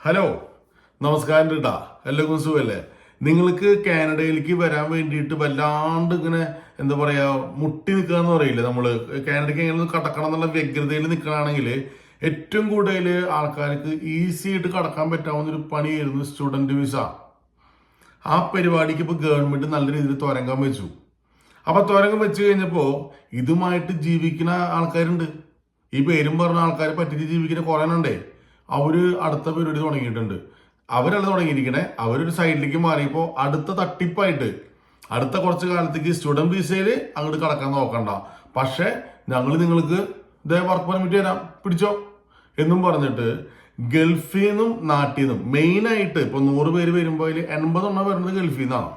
Hello നമസ്കാരം കേട്ടാ എല്ലാവർക്കും സുഖമല്ലേ നിങ്ങൾക്ക് കാനഡയിലേക്ക് വരാൻ വേണ്ടിയിട്ട് വല്ലാണ്ട് ഇങ്ങനെ എന്താ പറയാ മുട്ടി നിൽക്കുക എന്ന് പറയില്ലേ നമ്മൾ കാനഡയ്ക്ക് എങ്ങനെ കടക്കണം എന്നുള്ള വ്യഗ്രതയിൽ നിൽക്കുകയാണെങ്കിൽ ഏറ്റവും കൂടുതൽ ആൾക്കാർക്ക് ഈസി ആയിട്ട് കടക്കാൻ പറ്റാവുന്ന ഒരു പണിയായിരുന്നു സ്റ്റുഡന്റ് വിസ ആ പരിപാടിക്ക് ഇപ്പൊ ഗവൺമെന്റ് നല്ല രീതിയിൽ തുരങ്കം വെച്ചു. അപ്പോൾ തുരങ്കം വെച്ച് കഴിഞ്ഞപ്പോൾ ഇതുമായിട്ട് ജീവിക്കുന്ന ആൾക്കാരുണ്ട്. ഈ പേരും പറഞ്ഞ ആൾക്കാർ പറ്റിച്ച് ജീവിക്കുന്ന കുറേ ഉണ്ടേ അവർ അടുത്ത പരിപാടി തുടങ്ങിയിട്ടുണ്ട്. അവരല്ല തുടങ്ങിയിരിക്കണേ. അവരൊരു സൈഡിലേക്ക് മാറിയപ്പോൾ അടുത്ത തട്ടിപ്പായിട്ട് അടുത്ത കുറച്ച് കാലത്തേക്ക് സ്റ്റുഡന്റ് വിസയിൽ അങ്ങോട്ട് കടക്കാൻ നോക്കണ്ട. പക്ഷേ ഞങ്ങൾ നിങ്ങൾക്ക് ഇതേ വർക്ക് പെർമിറ്റ് തരാം. പിടിച്ചോ? എന്നും പറഞ്ഞിട്ട് ഗൾഫിൽ നിന്നും നാട്ടിൽ നിന്നും മെയിനായിട്ട് ഇപ്പോൾ നൂറ് പേര് വരുമ്പോൾ എൺപതെണ്ണം വരുന്നത് ഗൾഫിൽ നിന്നാണ്.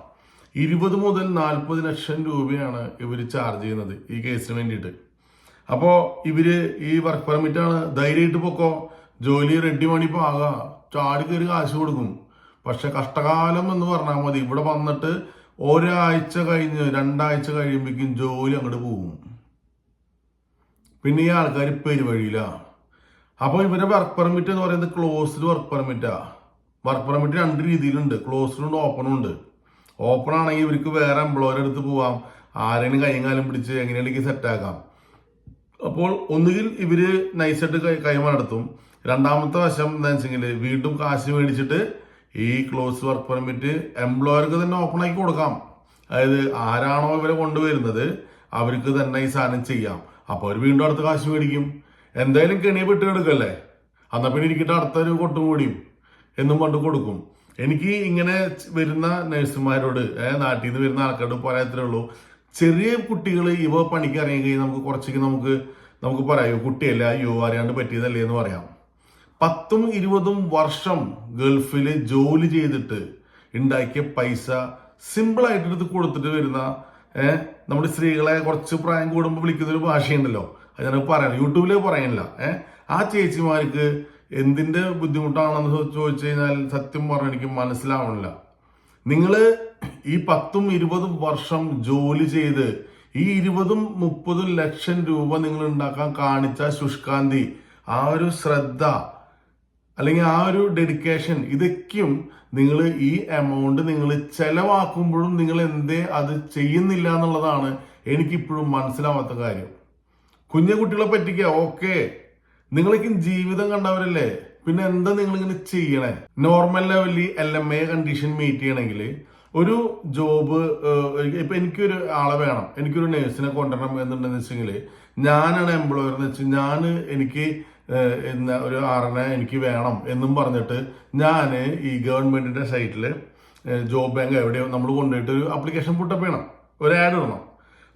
ഇരുപത് മുതൽ നാൽപ്പത് ലക്ഷം രൂപയാണ് ഇവർ ചാർജ് ചെയ്യുന്നത് ഈ കേസിന് വേണ്ടിയിട്ട്. അപ്പോൾ ഇവർ ഈ വർക്ക് പെർമിറ്റാണ് ധൈര്യമായിട്ട് പൊക്കോ? ജോലി റെഡി മണിപ്പോ ആകാ. ചാടി കയറി കാശ് കൊടുക്കും. പക്ഷെ കഷ്ടകാലം എന്ന് പറഞ്ഞാൽ മതി. ഇവിടെ വന്നിട്ട് ഒരാഴ്ച കഴിഞ്ഞ് രണ്ടാഴ്ച കഴിയുമ്പോഴേക്കും ജോലി അങ്ങോട്ട് പോകും. പിന്നെ ഈ ആൾക്കാർ പേര് പെരുവഴിയില്ല അപ്പോൾ ഇവരുടെ വർക്ക് പെർമിറ്റ് എന്ന് പറയുന്നത് ക്ലോസ്ഡ് വർക്ക് പെർമിറ്റാ വർക്ക് പെർമിറ്റ് രണ്ട് രീതിയിലുണ്ട്. ക്ലോസ്ഡും ഉണ്ട് ഓപ്പണും ഉണ്ട്. ഓപ്പൺ ആണെങ്കിൽ ഇവർക്ക് വേറെ എംപ്ലോയർ അടുത്ത് പോവാം. ആരെങ്കിലും കൈയും കാലം പിടിച്ച് എങ്ങനെയാണെങ്കിൽ സെറ്റാക്കാം അപ്പോൾ ഒന്നുകിൽ ഇവർ നൈസായിട്ട് കൈ- കൈമാ നടത്തും. രണ്ടാമത്തെ വശം എന്താ വെച്ചെങ്കിൽ വീണ്ടും കാശ് മേടിച്ചിട്ട് ഈ ക്ലോസ് വർക്ക് പെർമിറ്റ് എംപ്ലോയർക്ക് തന്നെ ഓപ്പൺ ആക്കി കൊടുക്കാം. അതായത് ആരാണോ ഇവരെ കൊണ്ടുവരുന്നത് അവർക്ക് തന്നെ ഈ സാധനം ചെയ്യാം. അപ്പോൾ അവർ വീണ്ടും അടുത്ത കാശ് മേടിക്കും. എന്തായാലും കെണിയെ വിട്ട് കിടക്കല്ലേ? അന്നാ പിന്നെ ഇരിക്കട്ടെ അടുത്തൊരു കൊട്ടും കൂടിയും എന്നും പണ്ട് കൊടുക്കും. എനിക്ക് ഇങ്ങനെ വരുന്ന നഴ്സുമാരോട് നാട്ടിൽ നിന്ന് വരുന്ന ആൾക്കാരോട് പറയാത്രേ ഉള്ളൂ. ചെറിയ കുട്ടികൾ ഇവ പണിക്ക് ഇറങ്ങി കഴിഞ്ഞാൽ നമുക്ക് കുറച്ചൊക്കെ നമുക്ക് നമുക്ക് പറയാം. കുട്ടിയല്ല അയ്യോ അറിയാണ്ട് പറ്റിയതല്ലേ എന്ന് പറയാം. പത്തും ഇരുപതും വർഷം ഗൾഫിൽ ജോലി ചെയ്തിട്ട് ഉണ്ടാക്കിയ പൈസ സിമ്പിൾ ആയിട്ട് എടുത്ത് കൊടുത്തിട്ട് വരുന്ന നമ്മുടെ സ്ത്രീകളെ കുറച്ച് പ്രായം കൂടുമ്പോൾ വിളിക്കുന്ന ഒരു ഭാഷയുണ്ടല്ലോ. അത് ഞാൻ പറയാം യൂട്യൂബിൽ പറയാനില്ല ഏഹ് ആ ചേച്ചിമാർക്ക് എന്തിന്റെ ബുദ്ധിമുട്ടാണെന്ന് ചോദിച്ചു കഴിഞ്ഞാൽ സത്യം പറഞ്ഞാൽ എനിക്ക് മനസ്സിലാവണില്ല. നിങ്ങൾ ഈ പത്തും ഇരുപതും വർഷം ജോലി ചെയ്ത് ഈ ഇരുപതും മുപ്പതും ലക്ഷം രൂപ നിങ്ങൾ ഉണ്ടാക്കാൻ കാണിച്ച ശുഷ്കാന്തി ആ ഒരു ശ്രദ്ധ അല്ലെങ്കിൽ ആ ഒരു ഡെഡിക്കേഷൻ ഇതൊക്കെയും നിങ്ങൾ ഈ എമൗണ്ട് നിങ്ങൾ ചെലവാക്കുമ്പോഴും നിങ്ങൾ എന്തേ അത് ചെയ്യുന്നില്ല എന്നുള്ളതാണ് എനിക്കിപ്പോഴും മനസ്സിലാവാത്ത കാര്യം. കുഞ്ഞു കുട്ടികളെ പറ്റിക്ക ഓക്കെ നിങ്ങളൊക്കെ ജീവിതം കണ്ടവരല്ലേ? പിന്നെ എന്താ നിങ്ങൾ ഇങ്ങനെ ചെയ്യണേ നോർമൽ ലെവലിൽ L M A condition meet ചെയ്യണമെങ്കിൽ ഒരു ജോബ് ഇപ്പൊ എനിക്കൊരു ആളെ വേണം. എനിക്കൊരു നേഴ്സിനെ കൊണ്ടുവരണം എന്നുണ്ടെന്ന് വെച്ചെങ്കിൽ ഞാനാണ് എംപ്ലോയർ എന്ന് വെച്ചാൽ ഞാൻ എനിക്ക് ഇന്ന ഒരു ആറിനെ എനിക്ക് വേണം എന്നും പറഞ്ഞിട്ട് ഞാൻ ഈ ഗവൺമെന്റിന്റെ സൈറ്റിൽ ജോബ് ബാങ്ക് എവിടെയോ നമ്മൾ കൊണ്ടുപോയിട്ട് ഒരു അപ്ലിക്കേഷൻ പുട്ടപ്പ് ചെയ്യണം. ഒരു ആഡ് ഇടണം.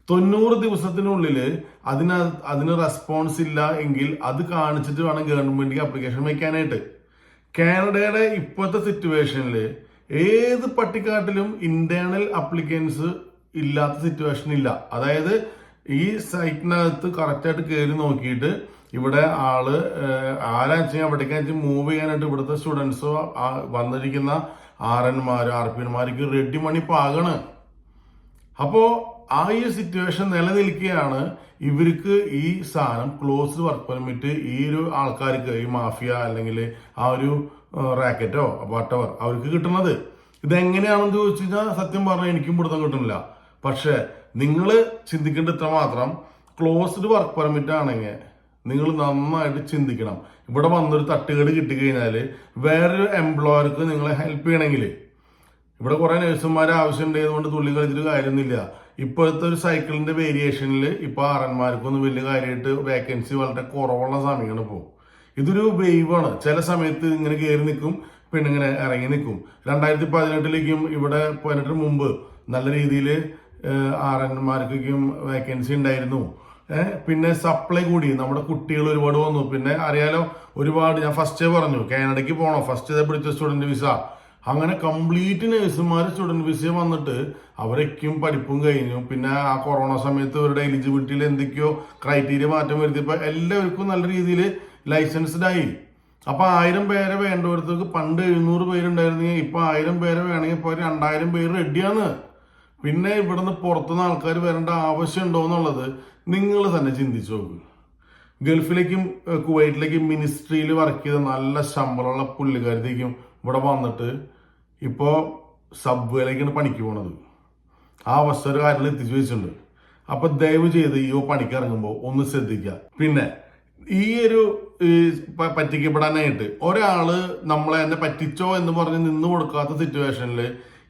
തൊണ്ണൂറ് ദിവസത്തിനുള്ളിൽ അതിന് അതിന് റെസ്പോൺസ് ഇല്ല എങ്കിൽ അത് കാണിച്ചിട്ട് വേണം ഗവൺമെന്റിന് അപ്ലിക്കേഷൻ വയ്ക്കാനായിട്ട് കാനഡയുടെ ഇപ്പോഴത്തെ സിറ്റുവേഷനിൽ ഏത് പട്ടിക്കാട്ടിലും ഇന്റേണൽ അപ്ലിക്കൻസ് ഇല്ലാത്ത സിറ്റുവേഷൻ ഇല്ല. അതായത് ഈ സൈറ്റിനകത്ത് കറക്റ്റായിട്ട് കയറി നോക്കിയിട്ട് ഇവിടെ ആൾ ആരാച്ച വെച്ചാൽ അവിടേക്ക് മൂവ് ചെയ്യാനായിട്ട് ഇവിടുത്തെ സ്റ്റുഡൻസോ വന്നിരിക്കുന്ന ആർ എൻമാർ ആർ പി എൻമാർക്ക് റെഡി മണി പാകണ് അപ്പോ ആ ഈ സിറ്റുവേഷൻ നിലനിൽക്കുകയാണ് ഇവർക്ക് ഈ സാധനം ക്ലോസ്ഡ് വർക്ക് പെർമിറ്റ് ഈ ഒരു ആൾക്കാർക്ക് ഈ മാഫിയ അല്ലെങ്കിൽ ആ ഒരു റാക്കറ്റോ വട്ടവർ അവർക്ക് കിട്ടുന്നത്. ഇതെങ്ങനെയാണെന്ന് ചോദിച്ചു കഴിഞ്ഞാൽ സത്യം പറഞ്ഞാൽ എനിക്കും പിടുത്തം കിട്ടുന്നില്ല. പക്ഷെ നിങ്ങൾ ചിന്തിക്കേണ്ട ഇത്ര മാത്രം ക്ലോസ്ഡ് വർക്ക് പെർമിറ്റ് ആണെങ്കിൽ നിങ്ങൾ നന്നായിട്ട് ചിന്തിക്കണം. ഇവിടെ വന്നൊരു തട്ടുകേട് കിട്ടിക്കഴിഞ്ഞാൽ വേറൊരു എംപ്ലോയർക്ക് നിങ്ങളെ ഹെൽപ്പ് ചെയ്യണമെങ്കിൽ. ഇവിടെ കുറേ നഴ്സുമാരെ ആവശ്യമുണ്ട് അതുകൊണ്ട് തുള്ളി കളിച്ചിട്ട് കാര്യമൊന്നുമില്ല. ഇപ്പോഴത്തെ ഒരു സൈക്കിളിന്റെ വേരിയേഷനിൽ ഇപ്പൊ ആറന്മാർക്കൊന്നും വലിയ കാര്യമായിട്ട് വേക്കൻസി വളരെ കുറവുള്ള സമയമാണ് ഇപ്പോൾ ഇതൊരു വെയ്വാണ് ചില സമയത്ത് ഇങ്ങനെ കയറി നിൽക്കും പിന്നെ ഇങ്ങനെ ഇറങ്ങി നിൽക്കും. രണ്ടായിരത്തി പതിനെട്ടിലേക്കും ഇവിടെ പതിനെട്ടിന് മുമ്പ് നല്ല രീതിയിൽ ആറന്മാർക്കും വേക്കൻസി ഉണ്ടായിരുന്നു. പിന്നെ സപ്ലൈ കൂടി. നമ്മുടെ കുട്ടികൾ ഒരുപാട് വന്നു. പിന്നെ അറിയാലോ ഒരുപാട് ഞാൻ ഫസ്റ്റ് പറഞ്ഞു. കാനഡയ്ക്ക് പോകണം ഫസ്റ്റ് പിടിച്ച സ്റ്റുഡന്റ് വിസ അങ്ങനെ കംപ്ലീറ്റ് നഴ്സുമാർ സ്റ്റുഡന്റ് വിസ വന്നിട്ട് അവരൊക്കെയും പഠിപ്പും കഴിഞ്ഞു. പിന്നെ ആ കൊറോണ സമയത്ത് ഇവരുടെ എലിജിബിലിറ്റിയിൽ എന്തൊക്കെയോ ക്രൈറ്റീരിയ മാറ്റം വരുത്തിയപ്പോൾ എല്ലാവർക്കും നല്ല രീതിയിൽ ലൈസൻസ്ഡ് ആയി. അപ്പോൾ ആയിരം പേരെ വേണ്ടവർക്ക് പണ്ട് എഴുന്നൂറ് പേരുണ്ടായിരുന്നെങ്കിൽ ഇപ്പോൾ ആയിരം പേരെ വേണമെങ്കിൽ ഇപ്പൊ രണ്ടായിരം പേര് റെഡിയാണ് പിന്നെ ഇവിടുന്ന് പുറത്തുനിന്ന് ആൾക്കാർ വരേണ്ട ആവശ്യമുണ്ടോ എന്നുള്ളത് നിങ്ങൾ തന്നെ ചിന്തിച്ചു നോക്കും. ഗൾഫിലേക്കും കുവൈറ്റിലേക്കും മിനിസ്ട്രിയിൽ വർക്ക് ചെയ്ത നല്ല ശമ്പളമുള്ള പുള്ളിക്കാരത്തേക്കും ഇവിടെ വന്നിട്ട് ഇപ്പോൾ സബ്വേയിലേക്കാണ് പണിക്ക് പോണത്. ആ അവസ്ഥ ഒരു കാര്യത്തിൽ എത്തിച്ചു വെച്ചിട്ടുണ്ട്. അപ്പൊ ദയവ് ചെയ്ത് ഈ പണിക്ക് ഇറങ്ങുമ്പോൾ ഒന്ന് ശ്രദ്ധിക്കുക പിന്നെ ഈ ഒരു പറ്റിക്കപ്പെടാനായിട്ട് ഒരാൾ നമ്മളെ എന്നെ പറ്റിച്ചോ എന്ന് പറഞ്ഞ് നിന്ന് കൊടുക്കാത്ത സിറ്റുവേഷനിൽ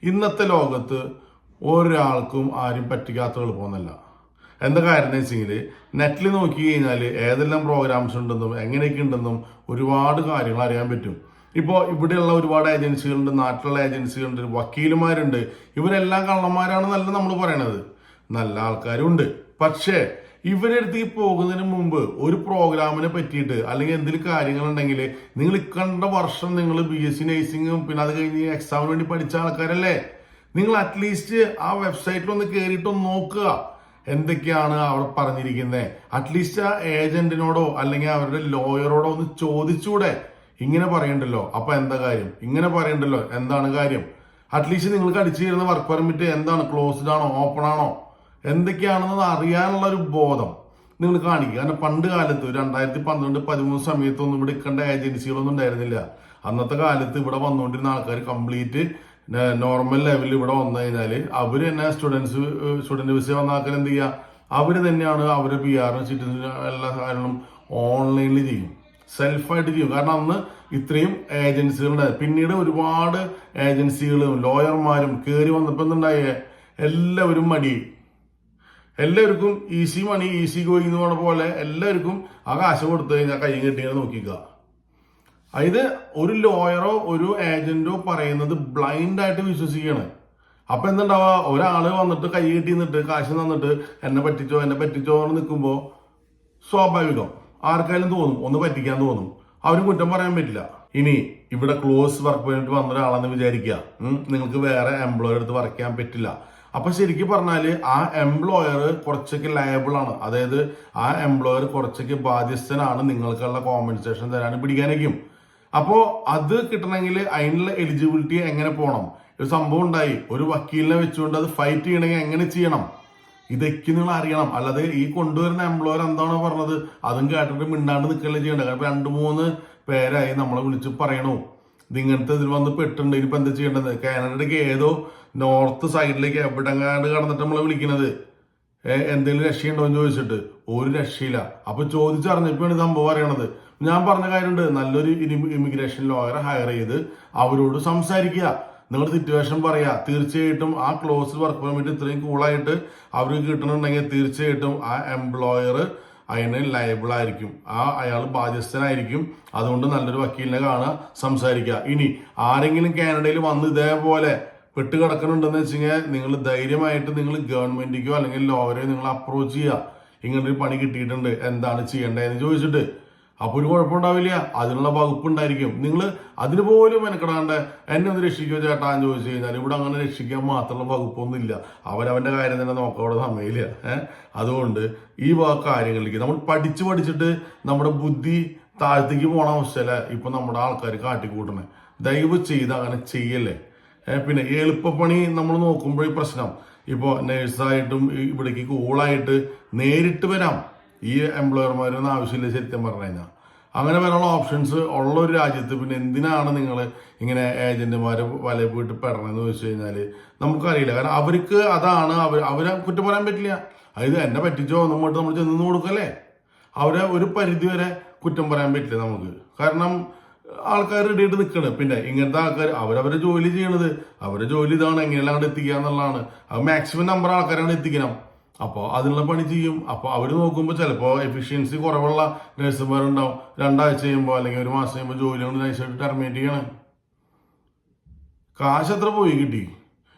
ഇന്നത്തെ ലോകത്ത് ഒരാൾക്കും ആരും പറ്റിക്കാത്ത എളുപ്പമൊന്നുമല്ല എന്താ കാര്യം എന്ന് വെച്ചെങ്കിൽ നെറ്റിൽ നോക്കി കഴിഞ്ഞാൽ ഏതെല്ലാം പ്രോഗ്രാംസ് ഉണ്ടെന്നും എങ്ങനെയൊക്കെ ഉണ്ടെന്നും ഒരുപാട് കാര്യങ്ങൾ അറിയാൻ പറ്റും. ഇപ്പോൾ ഇവിടെയുള്ള ഒരുപാട് ഏജൻസികളുണ്ട് നാട്ടിലുള്ള ഏജൻസികളുണ്ട് വക്കീലുമാരുണ്ട്. ഇവരെല്ലാം കള്ളന്മാരാണെന്നല്ല നമ്മൾ പറയണത്. നല്ല ആൾക്കാരുണ്ട്. പക്ഷേ ഇവരുടെ അടുത്തേക്ക് പോകുന്നതിന് മുമ്പ് ഒരു പ്രോഗ്രാമിനെ പറ്റിയിട്ട് അല്ലെങ്കിൽ എന്തെങ്കിലും കാര്യങ്ങളുണ്ടെങ്കിൽ നിങ്ങൾ ഇക്കണ്ട വർഷം നിങ്ങൾ ബി എസ് സി നഴ്സിംഗും പിന്നെ അത് കഴിഞ്ഞ് എക്സാമിന് വേണ്ടി പഠിച്ച ആൾക്കാരല്ലേ? നിങ്ങൾ അറ്റ്ലീസ്റ്റ് ആ വെബ്സൈറ്റിൽ ഒന്ന് കയറിയിട്ടൊന്ന് നോക്കുക. എന്തൊക്കെയാണ് അവിടെ പറഞ്ഞിരിക്കുന്നത് അറ്റ്ലീസ്റ്റ് ആ ഏജന്റിനോടോ അല്ലെങ്കിൽ അവരുടെ ലോയറോടോ ഒന്ന് ചോദിച്ചൂടെ. ഇങ്ങനെ പറയണ്ടല്ലോ. അപ്പൊ എന്താ കാര്യം? ഇങ്ങനെ പറയണ്ടല്ലോ. എന്താണ് കാര്യം? അറ്റ്ലീസ്റ്റ് നിങ്ങൾക്ക് അടിച്ചു തരുന്ന വർക്ക് പെർമിറ്റ് എന്താണ്? ക്ലോസ്ഡ് ആണോ? ഓപ്പൺ ആണോ? എന്തൊക്കെയാണെന്ന് അറിയാനുള്ള ഒരു ബോധം നിങ്ങൾ കാണിക്കുക. കാരണം പണ്ട് കാലത്ത് രണ്ടായിരത്തി പന്ത്രണ്ട് പതിമൂന്ന് സമയത്തൊന്നും ഇവിടെ ഇക്കേണ്ട ഏജൻസികളൊന്നും ഉണ്ടായിരുന്നില്ല. അന്നത്തെ കാലത്ത് ഇവിടെ വന്നുകൊണ്ടിരുന്ന ആൾക്കാർ കംപ്ലീറ്റ് നോർമൽ ലെവലിൽ ഇവിടെ വന്നു കഴിഞ്ഞാൽ അവർ തന്നെ സ്റ്റുഡൻസ് സ്റ്റുഡന്റ് വിസ വന്നാക്കൽ എന്ത് ചെയ്യുക അവർ തന്നെയാണ് അവരുടെ പി ആർ സിറ്റിസൺ എല്ലാ കാര്യങ്ങളും ഓൺലൈനിൽ ചെയ്യും. സെൽഫായിട്ട് ചെയ്യും. കാരണം അന്ന് ഇത്രയും ഏജൻസികളുണ്ട് പിന്നീട് ഒരുപാട് ഏജൻസികളും ലോയർമാരും കയറി വന്നപ്പോൾ എന്തുണ്ടായേ? എല്ലാവരും മടി. എല്ലാവർക്കും ഈസി മണി ഈസി ഗോയിങ് എന്ന് പറഞ്ഞ പോലെ എല്ലാവർക്കും ആ കാശ് കൊടുത്തു കഴിഞ്ഞാൽ കൈ കെട്ടിയാണ് നോക്കിക്കുക ഇത് ഒരു ലോയറോ ഒരു ഏജന്റോ പറയുന്നത് ബ്ലൈൻഡ് ആയിട്ട് വിശ്വസിക്കുകയാണ്. അപ്പൊ എന്തുണ്ടാവുക ഒരാൾ വന്നിട്ട് കൈ കെട്ടി നിന്നിട്ട് കാശ് തന്നിട്ട് എന്നെ പറ്റിച്ചോ എന്നെ പറ്റിച്ചോ എന്ന് നിൽക്കുമ്പോ സ്വാഭാവികം. ആർക്കായാലും തോന്നും. ഒന്ന് പറ്റിക്കാൻ തോന്നും. അവരും കുറ്റം പറയാൻ പറ്റില്ല. ഇനി ഇവിടെ ക്ലോസ് വർക്ക് പെർമിറ്റ് വന്ന ഒരാളെന്ന് വിചാരിക്കുക നിങ്ങൾക്ക് വേറെ എംപ്ലോയർ അടുത്ത് വർക്ക് ചെയ്യാൻ പറ്റില്ല. അപ്പൊ ശരിക്കും പറഞ്ഞാൽ ആ എംപ്ലോയർ കുറച്ചൊക്കെ ലയബിൾ ആണ്. അതായത് ആ എംപ്ലോയർ കുറച്ചൊക്കെ ബാധ്യസ്ഥനാണ്. നിങ്ങൾക്കുള്ള കോമ്പൻസേഷൻ തരാനും പിടിക്കാനേക്കും അപ്പോ അത് കിട്ടണമെങ്കിൽ അതിനുള്ള എലിജിബിലിറ്റി എങ്ങനെ പോകണം ഒരു സംഭവം ഉണ്ടായി. ഒരു വക്കീലിനെ വെച്ചുകൊണ്ട് അത് ഫൈറ്റ് ചെയ്യണമെങ്കിൽ എങ്ങനെ ചെയ്യണം? ഇതൊക്കെ നിങ്ങൾ അറിയണം. അല്ലാതെ ഈ കൊണ്ടുവരുന്ന എംപ്ലോയർ എന്താണോ പറഞ്ഞത്? അതും കേട്ടിട്ട് മിണ്ടാണ്ട് നിൽക്കുകയല്ലേ ചെയ്യേണ്ടത്. കാരണം രണ്ട് മൂന്ന് പേരായി നമ്മളെ വിളിച്ച് പറയണു. ഇതിങ്ങനത്തെ ഇതിൽ വന്ന് പെട്ടുണ്ട് ഇനിയിപ്പോ എന്താ ചെയ്യേണ്ടത്? കാനഡയ്ക്ക് ഏതോ നോർത്ത് സൈഡിലേക്ക് എവിടെങ്ങാണ്ട് കടന്നിട്ട് നമ്മളെ വിളിക്കുന്നത് എന്തെങ്കിലും രക്ഷയുണ്ടോ എന്ന് ചോദിച്ചിട്ട്. ഒരു രക്ഷയില്ല. അപ്പൊ ചോദിച്ചറിഞ്ഞപ്പോഴാണ് സംഭവം അറിയണത്. ഞാൻ പറഞ്ഞ കാര്യമുണ്ട്. നല്ലൊരു ഇമിഗ്രേഷൻ ലോയറെ ഹയർ ചെയ്ത് അവരോട് സംസാരിക്കുക. നിങ്ങളുടെ സിറ്റുവേഷൻ പറയാ. തീർച്ചയായിട്ടും ആ ക്ലോസ് വർക്ക് പെർമിറ്റ് ഇത്രയും കൂളായിട്ട് അവർക്ക് കിട്ടണമെന്നുണ്ടെങ്കിൽ തീർച്ചയായിട്ടും ആ എംപ്ലോയർ അതിന് ലയബിൾ ആയിരിക്കും. ആ അയാൾ ബാധ്യസ്ഥനായിരിക്കും. അതുകൊണ്ട് നല്ലൊരു വക്കീലിനെ കാണുക സംസാരിക്കുക. ഇനി ആരെങ്കിലും കാനഡയിൽ വന്ന് ഇതേപോലെ പെട്ട് കിടക്കണുണ്ടെന്ന് വെച്ച് കഴിഞ്ഞാൽ നിങ്ങൾ ധൈര്യമായിട്ട് നിങ്ങൾ ഗവൺമെന്റിക്കോ അല്ലെങ്കിൽ ലോവരെയോ നിങ്ങൾ അപ്രോച്ച് ചെയ്യുക. ഇങ്ങനൊരു പണി കിട്ടിയിട്ടുണ്ട്. എന്താണ് ചെയ്യേണ്ടതെന്ന് ചോദിച്ചിട്ട് അപ്പൊ ഒരു കുഴപ്പമുണ്ടാവില്ല. അതിനുള്ള വകുപ്പുണ്ടായിരിക്കും. നിങ്ങൾ അതിന് പോലും മെനക്കെടാണ്ട് എന്നെ ഒന്ന് രക്ഷിക്കുക ചേട്ടാ എന്ന് ചോദിച്ചു കഴിഞ്ഞാൽ ഇവിടെ അങ്ങനെ രക്ഷിക്കാൻ മാത്രമുള്ള വകുപ്പൊന്നും ഇല്ല അവരവന്റെ കാര്യം തന്നെ അവിടെ സമയമില്ല. ഏഹ് അതുകൊണ്ട് ഈ കാര്യങ്ങളിലേക്ക് നമ്മൾ പഠിച്ചു പഠിച്ചിട്ട് നമ്മുടെ ബുദ്ധി താഴത്തേക്ക് പോണ അവസ്ഥയല്ല ഇപ്പൊ നമ്മുടെ ആൾക്കാർ കാട്ടിക്കൂട്ടണേ. ദയവ് ചെയ്ത് അങ്ങനെ ചെയ്യല്ലേ. പിന്നെ എളുപ്പപ്പണി നമ്മൾ നോക്കുമ്പോൾ പ്രശ്നം. ഇപ്പോൾ നേഴ്സായിട്ടും ഇവിടേക്ക് കൂളായിട്ട് നേരിട്ട് വരാം. ഈ എംപ്ലോയർമാരൊന്നും ആവശ്യമില്ല ശരിക്കും പറഞ്ഞു കഴിഞ്ഞാൽ അങ്ങനെ വരാനുള്ള ഓപ്ഷൻസ് ഉള്ള ഒരു രാജ്യത്ത് പിന്നെ എന്തിനാണ് നിങ്ങൾ ഇങ്ങനെ ഏജന്റുമാരെ വല പോയിട്ട് പെടണമെന്ന് ചോദിച്ചു കഴിഞ്ഞാൽ നമുക്കറിയില്ല. കാരണം അവർക്ക് അതാണ് അവർ അവരെ കുറ്റം പറയാൻ പറ്റില്ല. അതായത് എന്നെ പറ്റിച്ചോ നമ്മോട്ട് നമ്മൾ ചെന്ന് കൊടുക്കല്ലേ? അവരെ ഒരു പരിധി വരെ കുറ്റം പറയാൻ പറ്റില്ല നമുക്ക്. കാരണം ആൾക്കാർ റെഡിയായിട്ട് നിൽക്കണം പിന്നെ ഇങ്ങനത്തെ ആൾക്കാർ അവരവരെ ജോലി ചെയ്യണത് അവരുടെ ജോലി ഇതാണ് എങ്ങനെയെല്ലാം അങ്ങോട്ട് എത്തിക്കുക എന്നുള്ളതാണ്. അത് മാക്സിമം നമ്പർ ആൾക്കാരാണ് എത്തിക്കണം. അപ്പോൾ അതിനുള്ള പണി ചെയ്യും. അപ്പോൾ അവർ നോക്കുമ്പോൾ ചിലപ്പോൾ എഫിഷ്യൻസി കുറവുള്ള നഴ്സുമാരുണ്ടാവും രണ്ടാഴ്ച കഴിയുമ്പോൾ അല്ലെങ്കിൽ ഒരു മാസം കഴിയുമ്പോൾ ജോലി കൊണ്ട് നൈസായിട്ട് ടെർമിനേറ്റ് ചെയ്യണം. കാശ് എത്ര പോയി കിട്ടി?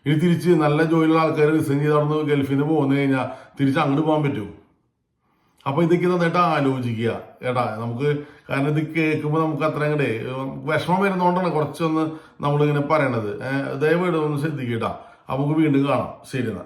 ഇനി തിരിച്ച് നല്ല ജോലിയുള്ള ആൾക്കാർ റിസൈൻ ചെയ്ത് അവിടെ നിന്ന് ഗൾഫിൽ നിന്ന് പോകുന്നു കഴിഞ്ഞാൽ തിരിച്ച് അങ്ങോട്ട് പോകാൻ പറ്റും അപ്പൊ ഇതൊക്കെ നന്നായിട്ട് ആലോചിക്കുക. ഏട്ടാ നമുക്ക് കാരണം ഇത് കേൾക്കുമ്പോൾ നമുക്ക് അത്ര അങ്ങടെ വിഷമം വരുന്നതുകൊണ്ടാണ് കുറച്ചൊന്ന് നമ്മളിങ്ങനെ പറയണത്. ദയവായിട്ട് ഒന്ന് ശ്രദ്ധിക്കട്ടാ നമുക്ക് വീണ്ടും കാണാം. ശരി എന്നാ.